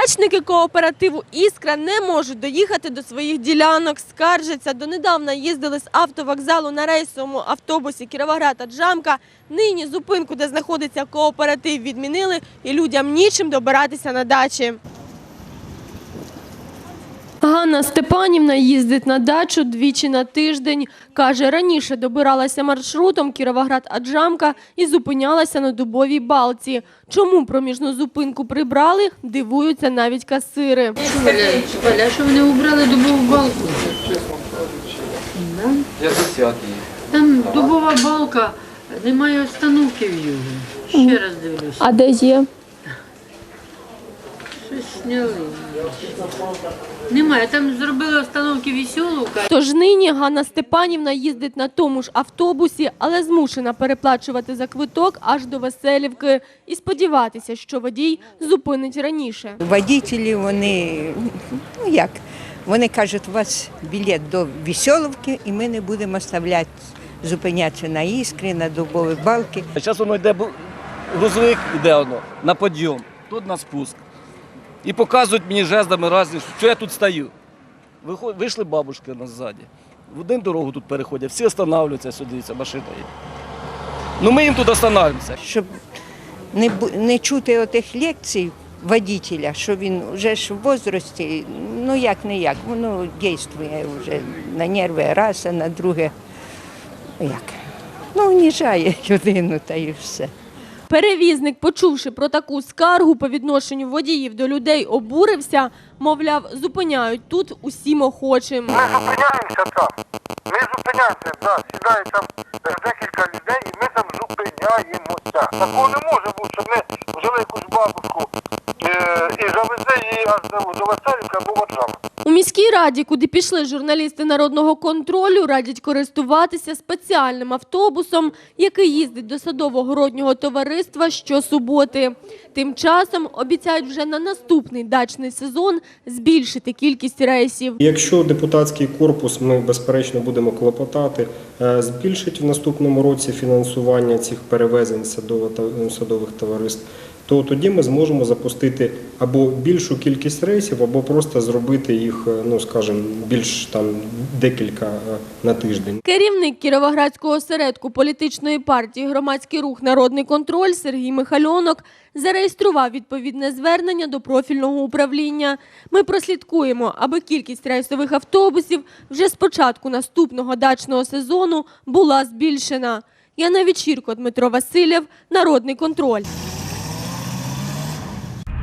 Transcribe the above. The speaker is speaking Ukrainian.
Дачники кооперативу Іскра не можуть доїхати до своїх ділянок, скаржаться. Донедавна їздили з автовокзалу на рейсовому автобусі Кіровоград Аджамка. Нині зупинку, де знаходиться кооператив, відмінили і людям нічим добиратися на дачі. Ганна Степанівна їздить на дачу двічі на тиждень. Каже, раніше добиралася маршрутом Кіровоград-Аджамка і зупинялася на Дубовій балці. Чому проміжну зупинку прибрали, дивуються навіть касири. Валя, Валя, що вони убрали дубову балку? Я десятий. Там дубова балка, немає остановки в його. Ще раз дивлюся. А де є? Немає, там зробили остановки веселука. Тож нині Ганна Степанівна їздить на тому ж автобусі, але змушена переплачувати за квиток аж до Веселівки і сподіватися, що водій зупинить раніше. Водителі, вони, ну як, вони кажуть, у вас білет до Веселовки, і ми не будемо оставляти, зупинятися на іскрі, на дубові балки. Зараз воно йде грузовик, йде воно на підйом, тут на спуск. І показують мені жестами різні, що я тут стою. Вийшли бабушки на ззаді. В один дорогу тут переходять, всі останавливаються сюди, ця машина є. Ну ми їм тут останавливаємося. Щоб не, не чути отих лекцій водителя, що він вже ж в возрасті, ну як не як, воно дійствує вже на нерви раз, а на друге, як, ну уніжає людину та і все. Перевізник, почувши про таку скаргу по відношенню водіїв до людей, обурився, мовляв, зупиняють тут усім охочим. Ми зупиняємося там. Ми зупиняємося, да, сідає там декілька людей і ми там зупиняємося. Такого не може бути, щоб ми взяли якусь бабушку е, і завезли її аж до, Васильівки або Варшави. У міській раді, куди пішли журналісти народного контролю, радять користуватися спеціальним автобусом, який їздить до садово-городнього товариства щосуботи. Тим часом обіцяють вже на наступний дачний сезон збільшити кількість рейсів. Якщо депутатський корпус, ми безперечно будемо клопотати, е, збільшить в наступному році фінансування цих перевезень та- садових товариств, то тоді ми зможемо запустити або більшу кількість рейсів, або просто зробити їх, е, ну скажімо, більш там декілька е, на тиждень. Керівник Кіровоградського осередку політичної партії Громадський рух Народний контроль Сергій Михальонок зареєстрував відповідне звернення до профільного управління. Ми прослідкуємо, аби кількість рейсових автобусів вже з початку наступного дачного сезону була збільшена. Яна Вечірко, Дмитро Васильєв, Народний контроль.